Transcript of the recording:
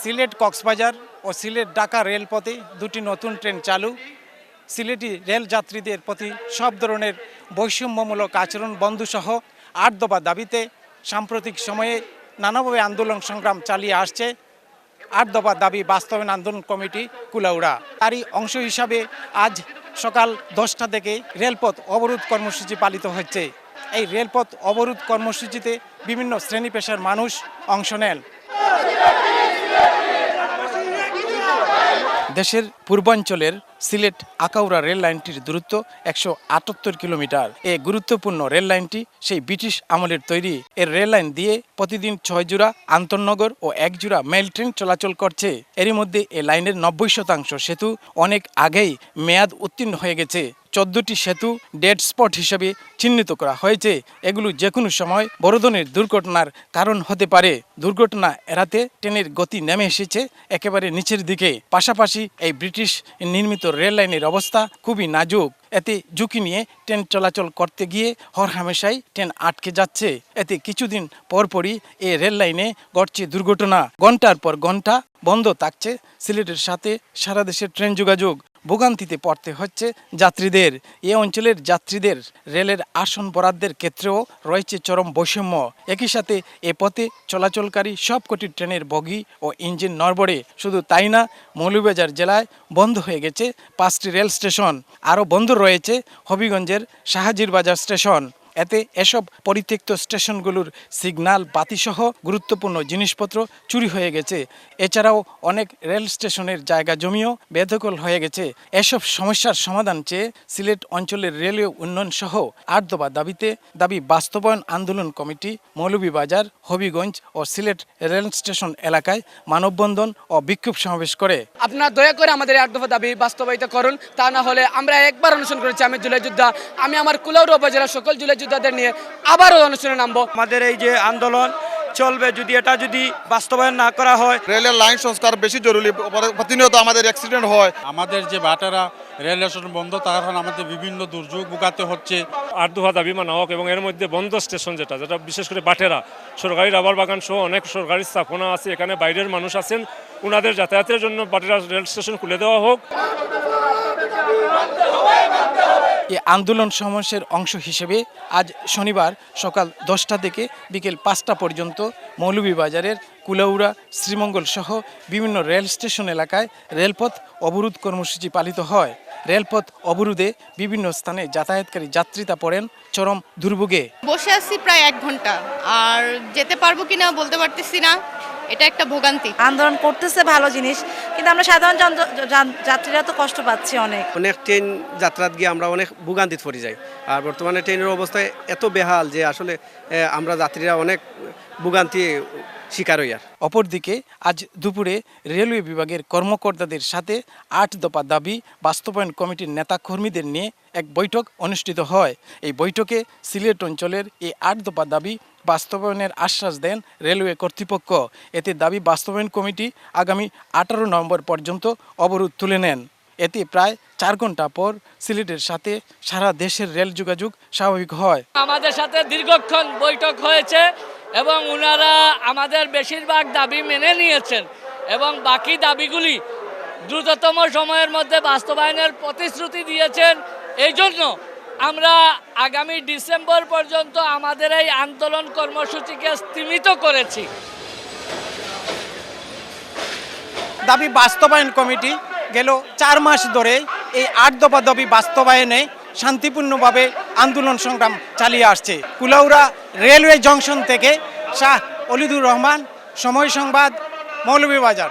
সিলেট কক্সবাজার ও সিলেট ঢাকা রেলপথে দুটি নতুন ট্রেন চালু। সিলেটি রেল যাত্রীদের প্রতি সব ধরনের বৈষম্যমূলক আচরণ বন্ধসহ আট দফা দাবিতে সাম্প্রতিক সময়ে নানাভাবে আন্দোলন সংগ্রাম চালিয়ে আসছে। আট দফা দাবি বাস্তবায়ন আন্দোলন কমিটি কুলাউড়া। তারই অংশ হিসাবে আজ সকাল দশটা থেকে রেলপথ অবরোধ কর্মসূচি পালিত হচ্ছে। এই রেলপথ অবরোধ কর্মসূচিতে বিভিন্ন শ্রেণি পেশার মানুষ অংশ নেন। দেশের পূর্বাঞ্চলের সিলেট আকাউড়া রেল লাইনটির দূরত্ব একশো আটাত্তর কিলোমিটার। এই গুরুত্বপূর্ণ রেল লাইনটি সেই ব্রিটিশ আমলের তৈরি। এর রেল লাইন দিয়ে প্রতিদিন ছয় জোড়া আন্তনগর ও এক জোড়া মেল ট্রেন চলাচল করছে। এরই মধ্যে এই লাইনের নব্বই শতাংশ সেতু অনেক আগেই মেয়াদ উত্তীর্ণ হয়ে গেছে। চোদ্দটি সেতু ডেড স্পট হিসেবে চিহ্নিত করা হয়েছে। এগুলো যে কোনো সময় বড় ধরনের দুর্ঘটনার কারণ হতে পারে। দুর্ঘটনা এড়াতে ট্রেনের গতি নেমে এসেছে একেবারে নিচের দিকে। পাশাপাশি এই ব্রিটিশ নির্মিত রেল লাইনের অবস্থা খুবই নাজুক। এতে ঝুঁকি নিয়ে ট্রেন চলাচল করতে গিয়ে হর হামেশাই ট্রেন আটকে যাচ্ছে। এতে কিছুদিন পরপরই এই রেল লাইনে ঘটছে দুর্ঘটনা। ঘণ্টার পর ঘণ্টা বন্ধ থাকছে। সিলেটের সাথে সারা দেশের ট্রেন যোগাযোগ। ভোগান্তিতে পড়তে হচ্ছে যাত্রীদের। এ অঞ্চলের যাত্রীদের রেলের আসন বরাদ্দের ক্ষেত্রেও রয়েছে চরম বৈষম্য। একই সাথে এ পথে চলাচলকারী সবকটি ট্রেনের বগি ও ইঞ্জিন নড়বড়ে। শুধু তাই না মৌলুবাজার জেলায় বন্ধ হয়ে গেছে পাঁচটি রেল স্টেশন। আরও বন্ধ রয়েছে হবিগঞ্জের শাহাজির বাজার স্টেশন। এতে এসব পরিত্যক্ত স্টেশনগুলোর সিগন্যাল বাতিসহ গুরুত্বপূর্ণ জিনিসপত্র চুরি হয়ে গেছে। এছাড়াও অনেক রেল স্টেশনের জায়গা জমিও বেদখল হয়ে গেছে। এসব সমস্যার সমাধান চেয়ে সিলেট অঞ্চলের রেলওয়ে উন্নয়ন সহ আট দফা দাবিতে দাবি বাস্তবায়ন আন্দোলন কমিটি, মৌলভীবাজার, হবিগঞ্জ ও সিলেট রেল স্টেশন এলাকায় মানববন্ধন ও বিক্ষোভ সমাবেশ করে। আপনারা দয়া করে আমাদের আট দফা দাবি বাস্তবায়িত করুন। তা না হলে আমরা একবার অনুসরণ করেছি আমি জুলাই যোদ্ধা। আমি আমার কুলাউড়া উপজেলার সকল জুলাই যোদ্ধাদের নিয়ে আবারও অনুষ্ঠানে নামবো। আমাদের এই যে আন্দোলন চলবে যদি এটা যদি বাস্তবায়ন না করা হয়। রেলের লাইন সংস্কার বেশি জরুরি প্রতিনিয়ত আমাদের অ্যাক্সিডেন্ট হয়। আমাদের যে বাটারা রেল স্টেশন বন্ধ তার কারণে আমাদের বিভিন্ন দুর্যোগ ভোগাতে হচ্ছে। আট দফা দাবি মানা হোক এবং এর মধ্যে বন্ধ স্টেশন যেটা যেটা বিশেষ করে বাটেরা সরকারি রাবার বাগান সহ অনেক সরকারি স্থাপনা আছে এখানে বাইরের মানুষ আছেন। ওনাদের যাতায়াতের জন্য বাটেরা রেল স্টেশন খুলে দেওয়া হোক। এই আন্দোলন সমাবেশের অংশ হিসেবে আজ শনিবার সকাল দশটা থেকে বিকেল পাঁচটা পর্যন্ত মৌলভীবাজারের কুলাউড়া, শ্রীমঙ্গল সহ বিভিন্ন রেল স্টেশন এলাকায় রেলপথ অবরোধ কর্মসূচি পালিত হয়। রেলপথ অবরোধে বিভিন্ন স্থানে যাতায়াতকারী যাত্রীতা পড়েন চরম দুর্ভোগে। বসে আছি প্রায় এক ঘণ্টা। আর যেতে পারব কিনা বলতে পারতেছি না। এটা একটা ভোগান্তি। আন্দোলন করতেছে ভালো জিনিস কিন্তু আমরা সাধারণ যাত্রীরা তো কষ্ট পাচ্ছি অনেক। অনেক ট্রেন যাত্রাত গিয়ে আমরা অনেক ভোগান্তিত পড়ে যাই। আর বর্তমানে ট্রেনের অবস্থায় এত বেহাল যে আসলে আমরা যাত্রীরা অনেক ভোগান্তি শিকার হই আর অপরদিকে আজ দুপুরে রেলওয়ে বিভাগের কর্মকর্তাদের সাথে আট দফা দাবি বাস্তবায়ন কমিটির নেতা কর্মীদের নিয়ে এক বৈঠক অনুষ্ঠিত হয়। এই বৈঠকে সিলেট অঞ্চলের এই আট দফা দাবি বাস্তবায়নের আশ্বাস দেন রেলওয়ে কর্তৃপক্ষ। এতে দাবি বাস্তবায়ন কমিটি আগামী আঠারো নভেম্বর পর্যন্ত অবরোধ তুলে নেন। এতে প্রায় চার ঘণ্টা পর সিলেটের সাথে সারা দেশের রেল যোগাযোগ স্বাভাবিক হয়। আমাদের সাথে দীর্ঘক্ষণ বৈঠক হয়েছে। এবং ওনারা আমাদের বেশিরভাগ দাবি মেনে নিয়েছেন এবং বাকি দাবিগুলি দ্রুততম সময়ের মধ্যে বাস্তবায়নের প্রতিশ্রুতি দিয়েছেন। এই জন্য আমরা আগামী ডিসেম্বর পর্যন্ত আমাদের এই আন্দোলন কর্মসূচিকে স্তীমিত করেছি। দাবি বাস্তবায়ন কমিটি গেল চার মাস ধরে এই আট দফা দাবি বাস্তবায়নে শান্তিপূর্ণভাবে আন্দোলন সংগ্রাম চালিয়ে আসছে। কুলাউরা রেলওয়ে জংশন থেকে শাহ অলিদুর রহমান, সময় সংবাদ, মৌলভীবাজার।